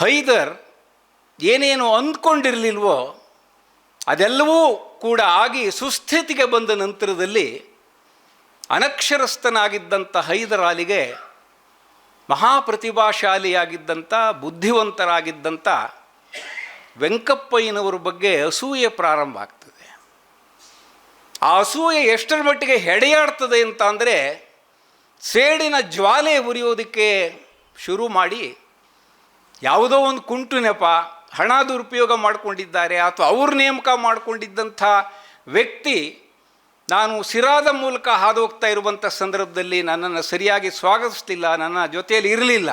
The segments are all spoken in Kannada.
ಹೈದರ್ ಏನೇನು ಅಂದ್ಕೊಂಡಿರಲಿಲ್ವೋ ಅದೆಲ್ಲವೂ ಕೂಡ ಆಗಿ ಸುಸ್ಥಿತಿಗೆ ಬಂದ ನಂತರದಲ್ಲಿ ಅನಕ್ಷರಸ್ಥನಾಗಿದ್ದಂಥ ಹೈದರ್ ಅಲಿಗೆ ಮಹಾಪ್ರತಿಭಾಶಾಲಿಯಾಗಿದ್ದಂಥ, ಬುದ್ಧಿವಂತರಾಗಿದ್ದಂಥ ವೆಂಕಪ್ಪಯ್ಯನವರ ಬಗ್ಗೆ ಅಸೂಯೆ ಪ್ರಾರಂಭ ಆಗ್ತದೆ. ಆ ಅಸೂಯೆ ಎಷ್ಟರ ಮಟ್ಟಿಗೆ ಹೆಡೆಯಾಡ್ತದೆ ಅಂತ ಅಂದರೆ ಸೇಡಿನ ಜ್ವಾಲೆ ಉರಿಯೋದಕ್ಕೆ ಶುರು ಮಾಡಿ ಯಾವುದೋ ಒಂದು ಕುಂಟು ನೆಪ ಹಣ ದುರುಪಯೋಗ ಮಾಡಿಕೊಂಡಿದ್ದಾರೆ ಅಥವಾ ಅವ್ರ ನೇಮಕ ಮಾಡಿಕೊಂಡಿದ್ದಂಥ ವ್ಯಕ್ತಿ ನಾನು ಸಿರಾದ ಮೂಲಕ ಹಾದು ಹೋಗ್ತಾ ಇರುವಂಥ ಸಂದರ್ಭದಲ್ಲಿ ನನ್ನನ್ನು ಸರಿಯಾಗಿ ಸ್ವಾಗತಿಸ್ತಿಲ್ಲ, ನನ್ನ ಜೊತೆಯಲ್ಲಿ ಇರಲಿಲ್ಲ.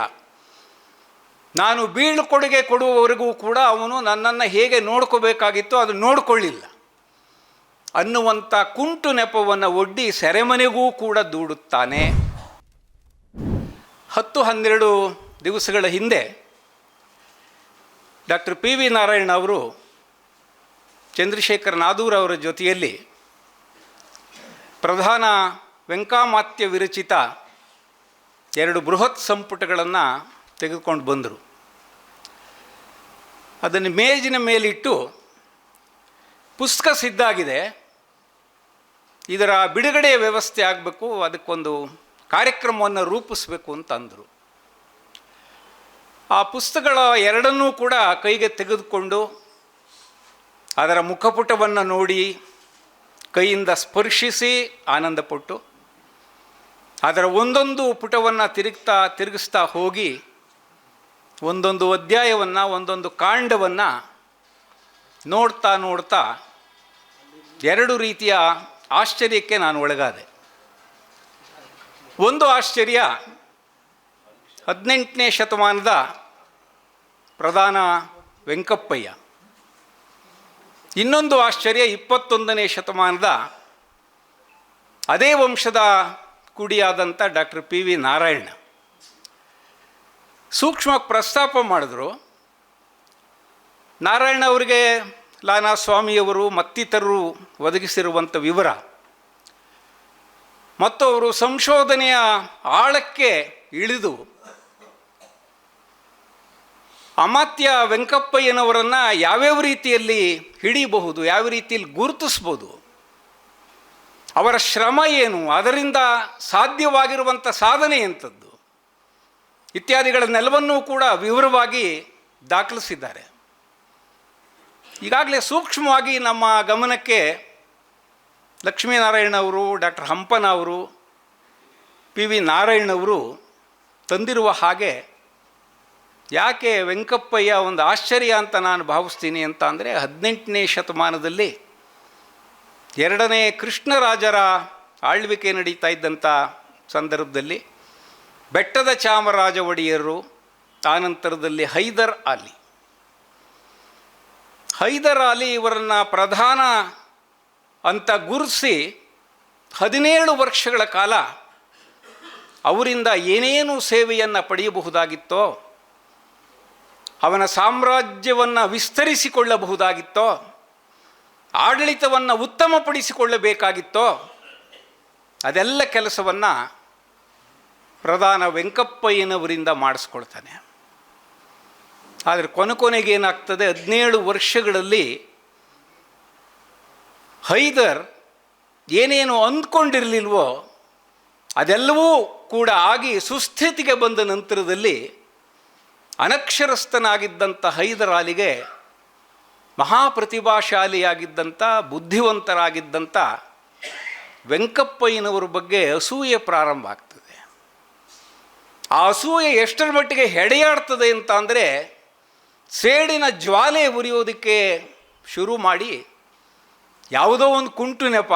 ನಾನು ಬೀಳ್ಕೊಡುಗೆ ಕೊಡುವವರೆಗೂ ಕೂಡ ಅವನು ನನ್ನನ್ನು ಹೇಗೆ ನೋಡ್ಕೋಬೇಕಾಗಿತ್ತೋ ಅದು ನೋಡಿಕೊಳ್ಳಿಲ್ಲ. ಅನ್ನುವಂಥ ಕುಂಟು ನೆಪವನ್ನು ಒಡ್ಡಿ ಸೆರೆಮನೆಗೂ ಕೂಡ ದೂಡುತ್ತಾನೆ. ಹತ್ತು ಹನ್ನೆರಡು ದಿವಸಗಳ ಹಿಂದೆ ಡಾಕ್ಟರ್ ಪಿ ವಿ ನಾರಾಯಣ ಅವರು, ಚಂದ್ರಶೇಖರ್ ನಾದೂರ್ ಅವರ ಜೊತೆಯಲ್ಲಿ ಪ್ರಧಾನ ವೆಂಕಾಮಾತ್ಯ ವಿರಚಿತ ಎರಡು ಬೃಹತ್ ಸಂಪುಟಗಳನ್ನು ತೆಗೆದುಕೊಂಡು ಬಂದರು. ಅದನ್ನು ಮೇಜಿನ ಮೇಲಿಟ್ಟು ಪುಸ್ತಕ ಸಿದ್ಧಾಗಿದೆ ಇದರ ಬಿಡುಗಡೆಯ ವ್ಯವಸ್ಥೆ ಆಗಬೇಕು, ಅದಕ್ಕೊಂದು ಕಾರ್ಯಕ್ರಮವನ್ನು ರೂಪಿಸಬೇಕು ಅಂತ ಅಂದರು ಆ ಪುಸ್ತಕಗಳ ಎರಡನ್ನೂ ಕೂಡ ಕೈಗೆ ತೆಗೆದುಕೊಂಡು ಅದರ ಮುಖಪುಟವನ್ನು ನೋಡಿ ಕೈಯಿಂದ ಸ್ಪರ್ಶಿಸಿ ಆನಂದಪಟ್ಟು ಅದರ ಒಂದೊಂದು ಪುಟವನ್ನು ತಿರುಗ್ತಾ ತಿರುಗಿಸ್ತಾ ಹೋಗಿ ಒಂದೊಂದು ಅಧ್ಯಾಯವನ್ನು, ಒಂದೊಂದು ಕಾಂಡವನ್ನು ನೋಡ್ತಾ ನೋಡ್ತಾ ಎರಡು ರೀತಿಯ ಆಶ್ಚರ್ಯಕ್ಕೆ ನಾನು ಒಳಗಾದೆ. ಒಂದು ಆಶ್ಚರ್ಯ ಹದಿನೆಂಟನೇ ಶತಮಾನದ ಪ್ರಧಾನ ವೆಂಕಪ್ಪಯ್ಯ. ಇನ್ನೊಂದು ಆಶ್ಚರ್ಯ, ಇಪ್ಪತ್ತೊಂದನೇ ಶತಮಾನದ ಅದೇ ವಂಶದ ಕುಡಿಯಾದಂಥ ಡಾಕ್ಟರ್ ಪಿ ವಿ ನಾರಾಯಣ. ಸೂಕ್ಷ್ಮವಾಗಿ ಪ್ರಸ್ತಾಪ ಮಾಡಿದ್ರು, ನಾರಾಯಣ ಅವರಿಗೆ ಲಾನಾ ಸ್ವಾಮಿಯವರು ಮತ್ತಿತರರು ಒದಗಿಸಿರುವಂಥ ವಿವರ. ಮತ್ತು ಅವರು ಸಂಶೋಧನೆಯ ಆಳಕ್ಕೆ ಇಳಿದು ಅಮಾತ್ಯ ವೆಂಕಪ್ಪಯ್ಯನವರನ್ನು ಯಾವ್ಯಾವ ರೀತಿಯಲ್ಲಿ ಹಿಡಿಬಹುದು ಯಾವ ರೀತಿಯಲ್ಲಿ ಗುರುತಿಸ್ಬೋದು, ಅವರ ಶ್ರಮ ಏನು, ಅದರಿಂದ ಸಾಧ್ಯವಾಗಿರುವಂಥ ಸಾಧನೆ ಎಂಥದ್ದು ನೆಲವನ್ನು ಕೂಡ ವಿವರವಾಗಿ ದಾಖಲಿಸಿದ್ದಾರೆ. ಈಗಾಗಲೇ ಸೂಕ್ಷ್ಮವಾಗಿ ನಮ್ಮ ಗಮನಕ್ಕೆ ಲಕ್ಷ್ಮೀನಾರಾಯಣ ಅವರು, ಡಾಕ್ಟರ್ ಹಂಪನ ಅವರು ಪಿ ವಿ ನಾರಾಯಣವರು ತಂದಿರುವ ಹಾಗೆ ಯಾಕೆ ವೆಂಕಪ್ಪಯ್ಯ ಒಂದು ಆಶ್ಚರ್ಯ ಅಂತ ನಾನು ಭಾವಿಸ್ತೀನಿ ಅಂತ ಅಂದರೆ ಹದಿನೆಂಟನೇ ಶತಮಾನದಲ್ಲಿ ಎರಡನೇ ಕೃಷ್ಣರಾಜರ ಆಳ್ವಿಕೆ ನಡೀತಾ ಇದ್ದಂಥ ಸಂದರ್ಭದಲ್ಲಿ ಬೆಟ್ಟದ ಚಾಮರಾಜ ಒಡೆಯರು ಆನಂತರದಲ್ಲಿ ಹೈದರ್ ಅಲಿ ಹೈದರ್ ಅಲಿ ಇವರನ್ನು ಪ್ರಧಾನ ಅಂತ ಗುರುಸಿ ಹದಿನೇಳು ವರ್ಷಗಳ ಕಾಲ ಅವರಿಂದ ಏನೇನು ಸೇವೆಯನ್ನು ಪಡೆಯಬಹುದಾಗಿತ್ತೋ ಅವನ ಸಾಮ್ರಾಜ್ಯವನ್ನು ವಿಸ್ತರಿಸಿಕೊಳ್ಳಬಹುದಾಗಿತ್ತೋ, ಆಡಳಿತವನ್ನು ಉತ್ತಮಪಡಿಸಿಕೊಳ್ಳಬೇಕಾಗಿತ್ತೋ, ಅದೆಲ್ಲ ಕೆಲಸವನ್ನು ಪ್ರಧಾನ ವೆಂಕಪ್ಪಯ್ಯನವರಿಂದ ಮಾಡಿಸ್ಕೊಳ್ತಾನೆ. ಆದರೆ ಕೊನೆ ಕೊನೆಗೆ ಏನಾಗ್ತದೆ, ಹದಿನೇಳು ವರ್ಷಗಳಲ್ಲಿ ಹೈದರ್ ಏನೇನು ಅಂದ್ಕೊಂಡಿರಲಿಲ್ವೋ ಅದೆಲ್ಲವೂ ಕೂಡ ಆಗಿ ಸುಸ್ಥಿತಿಗೆ ಬಂದ ನಂತರದಲ್ಲಿ ಅನಕ್ಷರಸ್ಥನಾಗಿದ್ದಂಥ ಹೈದರಾಲಿಗೆ ಮಹಾಪ್ರತಿಭಾಶಾಲಿಯಾಗಿದ್ದಂಥ, ಬುದ್ಧಿವಂತರಾಗಿದ್ದಂಥ ವೆಂಕಪ್ಪಯ್ಯನವರ ಬಗ್ಗೆ ಅಸೂಯೆ ಪ್ರಾರಂಭ ಆಗ್ತದೆ. ಆ ಅಸೂಯೆ ಎಷ್ಟರ ಮಟ್ಟಿಗೆ ಹೆಡೆಯಾಡ್ತದೆ ಅಂತ ಅಂದರೆ ಸೇಡಿನ ಜ್ವಾಲೆ ಉರಿಯೋದಕ್ಕೆ ಶುರು ಮಾಡಿ ಯಾವುದೋ ಒಂದು ಕುಂಟು ನೆಪ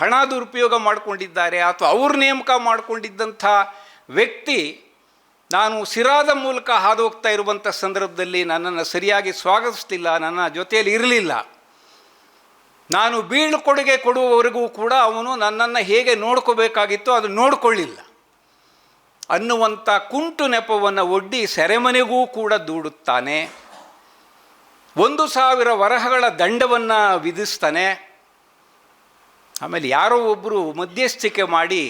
ಹಣ ದುರುಪಯೋಗ ಮಾಡಿಕೊಂಡಿದ್ದಾರೆ ಅಥವಾ ಅವ್ರ ನೇಮಕ ಮಾಡಿಕೊಂಡಿದ್ದಂಥ ವ್ಯಕ್ತಿ ನಾನು ಸಿರಾದ ಮೂಲಕ ಹಾದು ಹೋಗ್ತಾ ಇರುವಂಥ ಸಂದರ್ಭದಲ್ಲಿ ನನ್ನನ್ನು ಸರಿಯಾಗಿ ಸ್ವಾಗತಿಸ್ತಿಲ್ಲ, ನನ್ನ ಜೊತೆಯಲ್ಲಿ ಇರಲಿಲ್ಲ. ನಾನು ಬೀಳ್ಕೊಡುಗೆ ಕೊಡುವವರೆಗೂ ಕೂಡ ಅವನು ನನ್ನನ್ನು ಹೇಗೆ ನೋಡ್ಕೋಬೇಕಾಗಿತ್ತು ಅದು ನೋಡಿಕೊಳ್ಳಿಲ್ಲ. ಅನ್ನುವಂಥ ಕುಂಟು ನೆಪವನ್ನು ಒಡ್ಡಿ ಸೆರೆಮನೆಗೂ ಕೂಡ ದೂಡುತ್ತಾನೆ. ಒಂದು ಸಾವಿರ ವರಹಗಳ ದಂಡವನ್ನು ವಿಧಿಸ್ತಾನೆ. ಆಮೇಲೆ ಯಾರೋ ಒಬ್ಬರು ಮಧ್ಯಸ್ಥಿಕೆ ಮಾಡಿ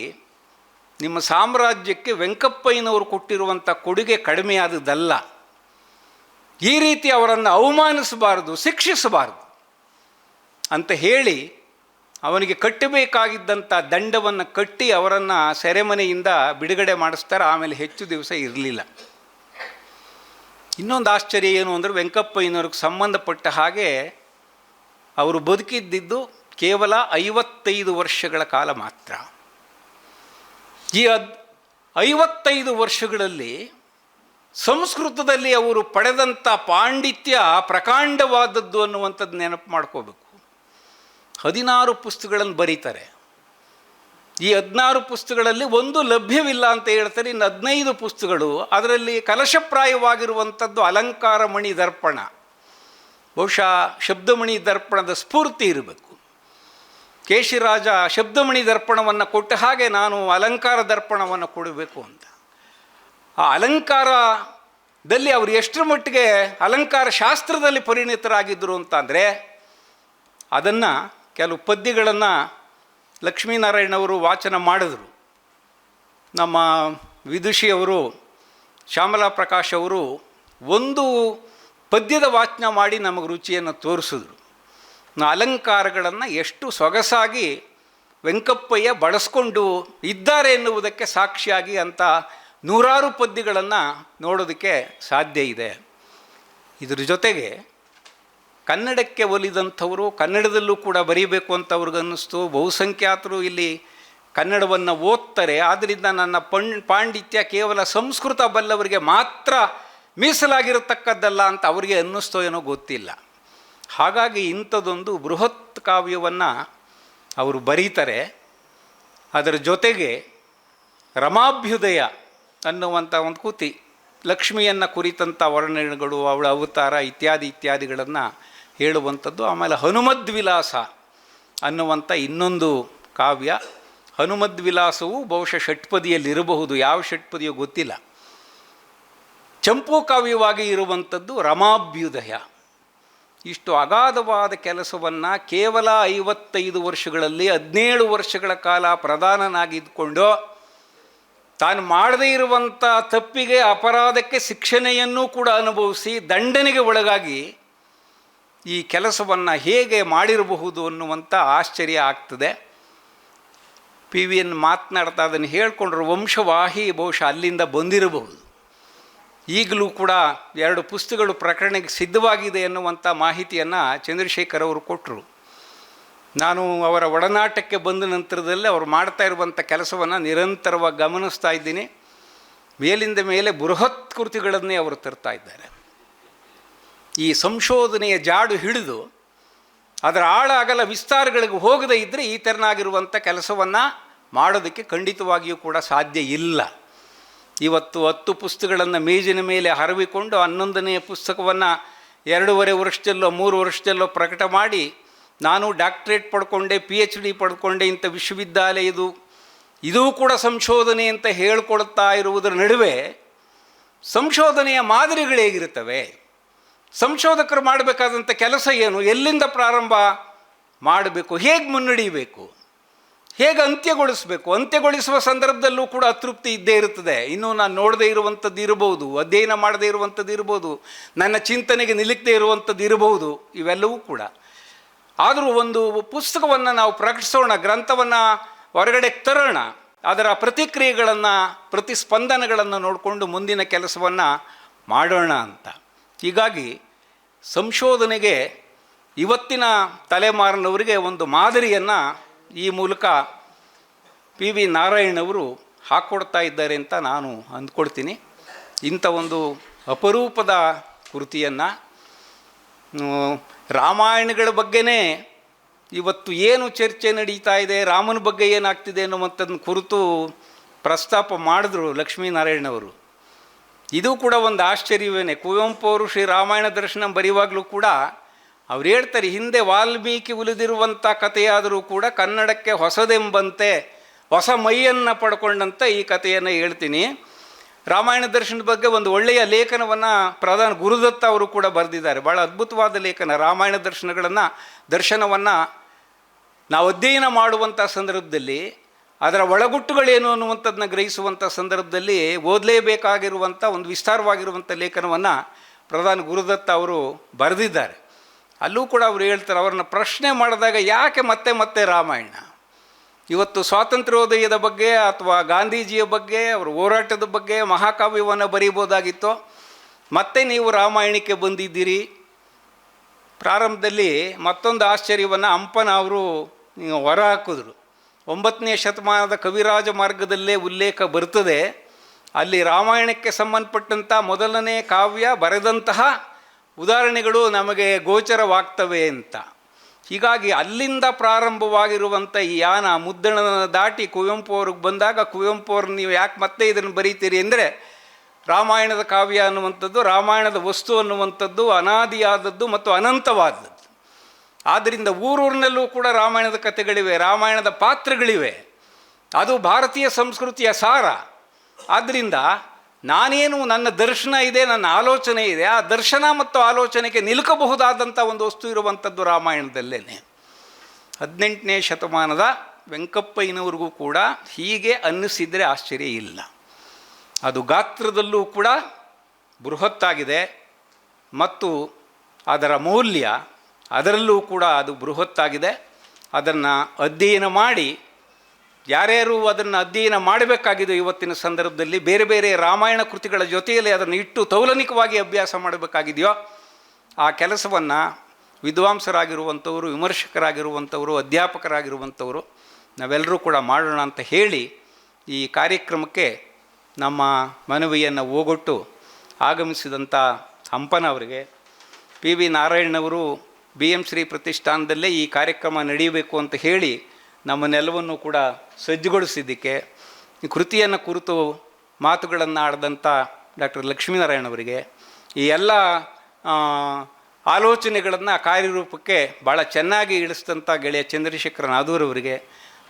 ನಿಮ್ಮ ಸಾಮ್ರಾಜ್ಯಕ್ಕೆ ವೆಂಕಪ್ಪಯ್ಯನವರು ಕೊಟ್ಟಿರುವಂಥ ಕೊಡುಗೆ ಕಡಿಮೆಯಾದದ್ದಲ್ಲ. ಈ ರೀತಿ ಅವರನ್ನು ಅವಮಾನಿಸಬಾರದು, ಶಿಕ್ಷಿಸಬಾರದು ಅಂತ ಹೇಳಿ ಅವನಿಗೆ ಕಟ್ಟಬೇಕಾಗಿದ್ದಂಥ ದಂಡವನ್ನು ಕಟ್ಟಿ ಅವರನ್ನು ಸೆರೆಮನೆಯಿಂದ ಬಿಡುಗಡೆ ಮಾಡಿಸ್ತಾರೆ. ಆಮೇಲೆ ಹೆಚ್ಚು ದಿವಸ ಇರಲಿಲ್ಲ. ಇನ್ನೊಂದು ಆಶ್ಚರ್ಯ ಏನು ಅಂದರೆ ವೆಂಕಪ್ಪಯ್ಯನವ್ರಿಗೆ ಸಂಬಂಧಪಟ್ಟ ಹಾಗೆ ಅವರು ಬದುಕಿದ್ದಿದ್ದು ಕೇವಲ ಐವತ್ತೈದು ವರ್ಷಗಳ ಕಾಲ ಮಾತ್ರ. ಈ ಐವತ್ತೈದು ವರ್ಷಗಳಲ್ಲಿ ಸಂಸ್ಕೃತದಲ್ಲಿ ಅವರು ಪಡೆದಂಥ ಪಾಂಡಿತ್ಯ ಪ್ರಕಾಂಡವಾದದ್ದು ಅನ್ನುವಂಥದ್ದು ನೆನಪು ಮಾಡ್ಕೋಬೇಕು. ಹದಿನಾರು ಪುಸ್ತಕಗಳನ್ನು ಬರೀತಾರೆ. ಈ ಹದಿನಾರು ಪುಸ್ತಕಗಳಲ್ಲಿ ಒಂದು ಲಭ್ಯವಿಲ್ಲ ಅಂತ ಹೇಳ್ತಾರೆ, ಇನ್ನು ಹದಿನೈದು ಪುಸ್ತಕಗಳು, ಅದರಲ್ಲಿ ಕಲಶಪ್ರಾಯವಾಗಿರುವಂಥದ್ದು ಅಲಂಕಾರ ಮಣಿ ದರ್ಪಣ. ಬಹುಶಃ ಶಬ್ದಮಣಿ ದರ್ಪಣದ ಸ್ಫೂರ್ತಿ ಇರಬೇಕು. ಕೇಶಿರಾಜ ಶಬ್ದಮಣಿ ದರ್ಪಣವನ್ನು ಕೊಟ್ಟ ಹಾಗೆ ನಾನು ಅಲಂಕಾರ ದರ್ಪಣವನ್ನು ಕೊಡಬೇಕು ಅಂತ. ಆ ಅಲಂಕಾರದಲ್ಲಿ ಅವರು ಎಷ್ಟರ ಮಟ್ಟಿಗೆ ಅಲಂಕಾರ ಶಾಸ್ತ್ರದಲ್ಲಿ ಪರಿಣಿತರಾಗಿದ್ದರು ಅಂತಂದರೆ ಅದನ್ನು ಕೆಲವು ಪದ್ಯಗಳನ್ನು ಲಕ್ಷ್ಮೀನಾರಾಯಣವರು ವಾಚನ ಮಾಡಿದರು. ನಮ್ಮ ವಿದುಷಿಯವರು ಶ್ಯಾಮಲಾ ಪ್ರಕಾಶ್ ಅವರು ಒಂದು ಪದ್ಯದ ವಾಚನ ಮಾಡಿ ನಮಗೆ ರುಚಿಯನ್ನು ತೋರಿಸಿದ್ರು. ಅಲಂಕಾರಗಳನ್ನು ಎಷ್ಟು ಸೊಗಸಾಗಿ ವೆಂಕಪ್ಪಯ್ಯ ಬಳಸ್ಕೊಂಡು ಇದ್ದಾರೆ ಎನ್ನುವುದಕ್ಕೆ ಸಾಕ್ಷಿಯಾಗಿ ಅಂತ ನೂರಾರು ಪದ್ಯಗಳನ್ನು ನೋಡೋದಕ್ಕೆ ಸಾಧ್ಯ ಇದೆ. ಇದರ ಜೊತೆಗೆ ಕನ್ನಡಕ್ಕೆ ಒಲಿದಂಥವರು ಕನ್ನಡದಲ್ಲೂ ಕೂಡ ಬರೀಬೇಕು ಅಂತ ಅವ್ರಿಗನ್ನಿಸ್ತು ಬಹುಸಂಖ್ಯಾತರು ಇಲ್ಲಿ ಕನ್ನಡವನ್ನು ಓದ್ತಾರೆ. ಆದ್ದರಿಂದ ನನ್ನ ಪಾಂಡಿತ್ಯ ಕೇವಲ ಸಂಸ್ಕೃತ ಬಲ್ಲವರಿಗೆ ಮಾತ್ರ ಮೀಸಲಾಗಿರತಕ್ಕದ್ದಲ್ಲ ಅಂತ ಅವರಿಗೆ ಅನ್ನಿಸ್ತೋ ಏನೋ ಗೊತ್ತಿಲ್ಲ. ಹಾಗಾಗಿ ಇಂಥದ್ದೊಂದು ಬೃಹತ್ ಕಾವ್ಯವನ್ನು ಅವರು ಬರೀತಾರೆ. ಅದರ ಜೊತೆಗೆ ರಮಾಭ್ಯುದಯ ಅನ್ನುವಂಥ ಒಂದು ಕೃತಿ, ಲಕ್ಷ್ಮಿಯನ್ನು ಕುರಿತಂಥ ವರ್ಣನೆಗಳು, ಅವಳ ಅವತಾರ ಇತ್ಯಾದಿ ಇತ್ಯಾದಿಗಳನ್ನು ಹೇಳುವಂಥದ್ದು. ಆಮೇಲೆ ಹನುಮದ್ವಿಲಾಸ ಅನ್ನುವಂಥ ಇನ್ನೊಂದು ಕಾವ್ಯ. ಹನುಮದ್ವಿಲಾಸವು ಬಹುಶಃ ಷಟ್ಪದಿಯಲ್ಲಿರಬಹುದು. ಯಾವ ಷಟ್ಪದಿಯೋ ಗೊತ್ತಿಲ್ಲ. ಚಂಪು ಕಾವ್ಯವಾಗಿ ಇರುವಂಥದ್ದು ರಮಾಭ್ಯುದಯ. ಇಷ್ಟು ಅಗಾಧವಾದ ಕೆಲಸವನ್ನು ಕೇವಲ ಐವತ್ತೈದು ವರ್ಷಗಳಲ್ಲಿ, ಹದಿನೇಳು ವರ್ಷಗಳ ಕಾಲ ಪ್ರಧಾನನಾಗಿದ್ದುಕೊಂಡು, ತಾನು ಮಾಡದೇ ಇರುವಂಥ ತಪ್ಪಿಗೆ, ಅಪರಾಧಕ್ಕೆ ಶಿಕ್ಷಣೆಯನ್ನೂ ಕೂಡ ಅನುಭವಿಸಿ, ದಂಡನೆಗೆ ಒಳಗಾಗಿ ಈ ಕೆಲಸವನ್ನು ಹೇಗೆ ಮಾಡಿರಬಹುದು ಅನ್ನುವಂಥ ಆಶ್ಚರ್ಯ ಆಗ್ತದೆ. ಪಿ ವಿ ಎನ್ ಮಾತನಾಡ್ತಾ ಅದನ್ನು ಹೇಳ್ಕೊಂಡ್ರು ವಂಶವಾಹಿ ಬಹುಶಃ ಅಲ್ಲಿಂದ ಬಂದಿರಬಹುದು. ಈಗಲೂ ಕೂಡ ಎರಡು ಪುಸ್ತಕಗಳು ಪ್ರಕರಣಕ್ಕೆ ಸಿದ್ಧವಾಗಿದೆ ಎನ್ನುವಂಥ ಮಾಹಿತಿಯನ್ನು ಚಂದ್ರಶೇಖರ್ ಅವರು ಕೊಟ್ಟರು ನಾನು ಅವರ ಒಡನಾಟಕ್ಕೆ ಬಂದ ನಂತರದಲ್ಲಿ ಅವರು ಮಾಡ್ತಾ ಇರುವಂಥ ಕೆಲಸವನ್ನು ನಿರಂತರವಾಗಿ ಗಮನಿಸ್ತಾ ಇದ್ದೀನಿ. ಮೇಲಿಂದ ಮೇಲೆ ಬೃಹತ್ ಕೃತಿಗಳನ್ನೇ ಅವರು ತರ್ತಾ ಇದ್ದಾರೆ. ಈ ಸಂಶೋಧನೆಯ ಜಾಡು ಹಿಡಿದು ಅದರ ಆಳಾಗಲ ವಿಸ್ತಾರಗಳಿಗೆ ಹೋಗದೇ ಇದ್ದರೆ ಈ ತೆರನಾಗಿರುವಂಥ ಕೆಲಸವನ್ನು ಮಾಡೋದಕ್ಕೆ ಖಂಡಿತವಾಗಿಯೂ ಕೂಡ ಸಾಧ್ಯ ಇಲ್ಲ. ಇವತ್ತು ಹತ್ತು ಪುಸ್ತಕಗಳನ್ನು ಮೇಜಿನ ಮೇಲೆ ಹರವಿಕೊಂಡು ಹನ್ನೊಂದನೆಯ ಪುಸ್ತಕವನ್ನು ಎರಡೂವರೆ ವರ್ಷದಲ್ಲೋ ಮೂರು ವರ್ಷದಲ್ಲೋ ಪ್ರಕಟ ಮಾಡಿ, ನಾನು ಡಾಕ್ಟ್ರೇಟ್ ಪಡ್ಕೊಂಡೆ ಪಿ ಎಚ್ ಡಿ ಪಡ್ಕೊಂಡೆ, ಇಂಥ ವಿಶ್ವವಿದ್ಯಾಲಯದು ಇದೂ. ಕೂಡ ಸಂಶೋಧನೆ ಅಂತ ಹೇಳ್ಕೊಳ್ತಾ ಇರುವುದರ ನಡುವೆ ಸಂಶೋಧನೆಯ ಮಾದರಿಗಳು ಹೇಗಿರುತ್ತವೆ ಸಂಶೋಧಕರು ಮಾಡಬೇಕಾದಂಥ ಕೆಲಸ ಏನು? ಎಲ್ಲಿಂದ ಪ್ರಾರಂಭ ಮಾಡಬೇಕು? ಹೇಗೆ ಮುನ್ನಡೆಯಬೇಕು? ಹೇಗೆ ಅಂತ್ಯಗೊಳಿಸಬೇಕು? ಅಂತ್ಯಗೊಳಿಸುವ ಸಂದರ್ಭದಲ್ಲೂ ಕೂಡ ಅತೃಪ್ತಿ ಇದ್ದೇ ಇರುತ್ತದೆ. ಇನ್ನೂ ನಾನು ನೋಡದೇ ಇರುವಂಥದ್ದು ಇರಬಹುದು, ಅಧ್ಯಯನ ಮಾಡದೇ ಇರುವಂಥದ್ದು ಇರಬಹುದು, ನನ್ನ ಚಿಂತನೆಗೆ ನಿಲುಕದೇ ಇರುವಂಥದ್ದು ಇರಬಹುದು, ಇವೆಲ್ಲವೂ ಕೂಡ. ಆದರೂ ಒಂದು ಪುಸ್ತಕವನ್ನು ನಾವು ಪ್ರಕಟಿಸೋಣ, ಗ್ರಂಥವನ್ನು ಹೊರಗಡೆ ತರೋಣ, ಅದರ ಪ್ರತಿಕ್ರಿಯೆಗಳನ್ನು, ಪ್ರತಿಸ್ಪಂದನಗಳನ್ನು ನೋಡಿಕೊಂಡು ಮುಂದಿನ ಕೆಲಸವನ್ನು ಮಾಡೋಣ ಅಂತ. ಹೀಗಾಗಿ ಸಂಶೋಧನೆಗೆ ಇವತ್ತಿನ ತಲೆಮಾರಿನವರಿಗೆ ಒಂದು ಮಾದರಿಯನ್ನು ಈ ಮೂಲಕ ಪಿ ವಿ ನಾರಾಯಣವರು ಹಾಕ್ಕೊಡ್ತಾ ಇದ್ದಾರೆ ಅಂತ ನಾನು ಅಂದ್ಕೊಳ್ತೀನಿ. ಇಂಥ ಒಂದು ಅಪರೂಪದ ಕೃತಿಯನ್ನು ರಾಮಾಯಣಗಳ ಬಗ್ಗೆನೇ ಇವತ್ತು ಏನು ಚರ್ಚೆ ನಡೀತಾ ಇದೆ, ರಾಮನ ಬಗ್ಗೆ ಏನಾಗ್ತಿದೆ ಅನ್ನುವಂಥದ್ದನ್ನು ಕುರಿತು ಪ್ರಸ್ತಾಪ ಮಾಡಿದ್ರು ಲಕ್ಷ್ಮೀನಾರಾಯಣವರು ಇದು ಕೂಡ ಒಂದು ಆಶ್ಚರ್ಯವೇನೆ ಕುವೆಂಪು ಅವರು ಶ್ರೀ ರಾಮಾಯಣ ದರ್ಶನ ಬರೆಯುವಾಗಲೂ ಕೂಡ ಅವ್ರು ಹೇಳ್ತಾರೆ, ಹಿಂದೆ ವಾಲ್ಮೀಕಿ ಉಳಿದಿರುವಂಥ ಕಥೆಯಾದರೂ ಕೂಡ ಕನ್ನಡಕ್ಕೆ ಹೊಸದೆಂಬಂತೆ ಹೊಸ ಮೈಯನ್ನು ಪಡ್ಕೊಂಡಂತ ಈ ಕಥೆಯನ್ನು ಹೇಳ್ತೀನಿ. ರಾಮಾಯಣ ದರ್ಶನದ ಬಗ್ಗೆ ಒಂದು ಒಳ್ಳೆಯ ಲೇಖನವನ್ನು ಪ್ರಧಾನ ಗುರುದತ್ತ ಅವರು ಕೂಡ ಬರೆದಿದ್ದಾರೆ. ಭಾಳ ಅದ್ಭುತವಾದ ಲೇಖನ. ರಾಮಾಯಣ ದರ್ಶನಗಳನ್ನು, ದರ್ಶನವನ್ನು ನಾವು ಅಧ್ಯಯನ ಮಾಡುವಂಥ ಸಂದರ್ಭದಲ್ಲಿ, ಅದರ ಒಳಗುಟ್ಟುಗಳೇನು ಅನ್ನುವಂಥದ್ದನ್ನ ಗ್ರಹಿಸುವಂಥ ಸಂದರ್ಭದಲ್ಲಿ ಓದಲೇಬೇಕಾಗಿರುವಂಥ ಒಂದು ವಿಸ್ತಾರವಾಗಿರುವಂಥ ಲೇಖನವನ್ನು ಪ್ರಧಾನ ಗುರುದತ್ತ ಅವರು ಬರೆದಿದ್ದಾರೆ. ಅಲ್ಲೂ ಕೂಡ ಅವರು ಹೇಳ್ತಾರೆ, ಅವ್ರನ್ನ ಪ್ರಶ್ನೆ ಮಾಡಿದಾಗ ಯಾಕೆ ಮತ್ತೆ ಮತ್ತೆ ರಾಮಾಯಣ? ಇವತ್ತು ಸ್ವಾತಂತ್ರ್ಯೋದಯದ ಬಗ್ಗೆ ಅಥವಾ ಗಾಂಧೀಜಿಯ ಬಗ್ಗೆ, ಅವರ ಹೋರಾಟದ ಬಗ್ಗೆ ಮಹಾಕಾವ್ಯವನ್ನು ಬರೀಬೋದಾಗಿತ್ತು, ಮತ್ತೆ ನೀವು ರಾಮಾಯಣಕ್ಕೆ ಬಂದಿದ್ದೀರಿ. ಪ್ರಾರಂಭದಲ್ಲಿ ಮತ್ತೊಂದು ಆಶ್ಚರ್ಯವನ್ನು ಹಂಪನ ಅವರು ಹೊರ ಹಾಕಿದ್ರು. ಒಂಬತ್ತನೇ ಶತಮಾನದ ಕವಿರಾಜ ಮಾರ್ಗದಲ್ಲೇ ಉಲ್ಲೇಖ ಬರ್ತದೆ. ಅಲ್ಲಿ ರಾಮಾಯಣಕ್ಕೆ ಸಂಬಂಧಪಟ್ಟಂಥ ಮೊದಲನೇ ಕಾವ್ಯ ಬರೆದಂತಹ ಉದಾಹರಣೆಗಳು ನಮಗೆ ಗೋಚರವಾಗ್ತವೆ ಅಂತ. ಹೀಗಾಗಿ ಅಲ್ಲಿಂದ ಪ್ರಾರಂಭವಾಗಿರುವಂಥ ಈ ಯಾನ ಮುದ್ದಣನ ದಾಟಿ ಕುವೆಂಪು ಅವ್ರಿಗೆ ಬಂದಾಗ ಕುವೆಂಪು ಅವ್ರು ನೀವು ಯಾಕೆ ಮತ್ತೆ ಇದನ್ನು ಬರೀತೀರಿ ಅಂದರೆ ರಾಮಾಯಣದ ಕಾವ್ಯ ಅನ್ನುವಂಥದ್ದು, ರಾಮಾಯಣದ ವಸ್ತು ಅನ್ನುವಂಥದ್ದು ಅನಾದಿಯಾದದ್ದು ಮತ್ತು ಅನಂತವಾದದ್ದು. ಆದ್ದರಿಂದ ಊರೂರಿನಲ್ಲೂ ಕೂಡ ರಾಮಾಯಣದ ಕಥೆಗಳಿವೆ, ರಾಮಾಯಣದ ಪಾತ್ರಗಳಿವೆ. ಅದು ಭಾರತೀಯ ಸಂಸ್ಕೃತಿಯ ಸಾರ. ಆದ್ದರಿಂದ ನಾನೇನು ನನ್ನ ದರ್ಶನ ಇದೆ, ನನ್ನ ಆಲೋಚನೆ ಇದೆ, ಆ ದರ್ಶನ ಮತ್ತು ಆಲೋಚನೆಗೆ ನಿಲುಕಬಹುದಾದಂಥ ಒಂದು ವಸ್ತು ಇರುವಂಥದ್ದು ರಾಮಾಯಣದಲ್ಲೇ ಹದಿನೆಂಟನೇ ಶತಮಾನದ ವೆಂಕಪ್ಪಯ್ಯನವ್ರಿಗೂ ಕೂಡ ಹೀಗೆ ಅನ್ನಿಸಿದರೆ ಆಶ್ಚರ್ಯ ಇಲ್ಲ. ಅದು ಗಾತ್ರದಲ್ಲೂ ಕೂಡ ಬೃಹತ್ತಾಗಿದೆ ಮತ್ತು ಅದರ ಮೌಲ್ಯ ಅದರಲ್ಲೂ ಕೂಡ ಅದು ಬೃಹತ್ತಾಗಿದೆ. ಅದನ್ನು ಅಧ್ಯಯನ ಮಾಡಿ ಯಾರ್ಯಾರು ಅದನ್ನು ಅಧ್ಯಯನ ಮಾಡಬೇಕಾಗಿದೆ ಇವತ್ತಿನ ಸಂದರ್ಭದಲ್ಲಿ, ಬೇರೆ ಬೇರೆ ರಾಮಾಯಣ ಕೃತಿಗಳ ಜೊತೆಯಲ್ಲಿ ಅದನ್ನು ಇಟ್ಟು ತೌಲನಿಕವಾಗಿ ಅಭ್ಯಾಸ ಮಾಡಬೇಕಾಗಿದೆಯೋ, ಆ ಕೆಲಸವನ್ನು ವಿದ್ವಾಂಸರಾಗಿರುವಂಥವರು, ವಿಮರ್ಶಕರಾಗಿರುವಂಥವರು, ಅಧ್ಯಾಪಕರಾಗಿರುವಂಥವರು, ನಾವೆಲ್ಲರೂ ಕೂಡ ಮಾಡೋಣ ಅಂತ ಹೇಳಿ ಈ ಕಾರ್ಯಕ್ರಮಕ್ಕೆ ನಮ್ಮ ಮನವಿಯನ್ನು ಓಗೊಟ್ಟು ಆಗಮಿಸಿದಂಥ ಹಂಪನವರಿಗೆ ಪಿ ವಿ ನಾರಾಯಣವರು ಬಿ ಎಂ ಶ್ರೀ ಪ್ರತಿಷ್ಠಾನದಲ್ಲೇ ಈ ಕಾರ್ಯಕ್ರಮ ನಡೆಯಬೇಕು ಅಂತ ಹೇಳಿ ನಮ್ಮನ್ನೆಲ್ಲವನ್ನು ಕೂಡ ಸಜ್ಜುಗೊಳಿಸಿದ್ದಕ್ಕೆ ಕೃತಿಯನ್ನು ಕುರಿತು ಮಾತುಗಳನ್ನು ಆಡಿದಂಥ ಡಾಕ್ಟರ್ ಲಕ್ಷ್ಮೀನಾರಾಯಣವರಿಗೆ ಈ ಎಲ್ಲ ಆಲೋಚನೆಗಳನ್ನು ಕಾರ್ಯರೂಪಕ್ಕೆ ಭಾಳ ಚೆನ್ನಾಗಿ ಇಳಿಸಿದಂಥ ಗೆಳೆಯ ಚಂದ್ರಶೇಖರ ನಾದೂರವರಿಗೆ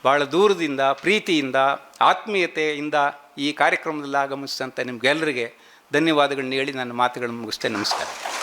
ಭಾಳ ದೂರದಿಂದ, ಪ್ರೀತಿಯಿಂದ, ಆತ್ಮೀಯತೆಯಿಂದ ಈ ಕಾರ್ಯಕ್ರಮದಲ್ಲಿ ಆಗಮಿಸಿದಂಥ ನಿಮಗೆಲ್ಲರಿಗೆ ಧನ್ಯವಾದಗಳನ್ನ ಹೇಳಿ ನನ್ನ ಮಾತುಗಳನ್ನು ಮುಗಿಸ್ತೇನೆ. ನಮಸ್ಕಾರ.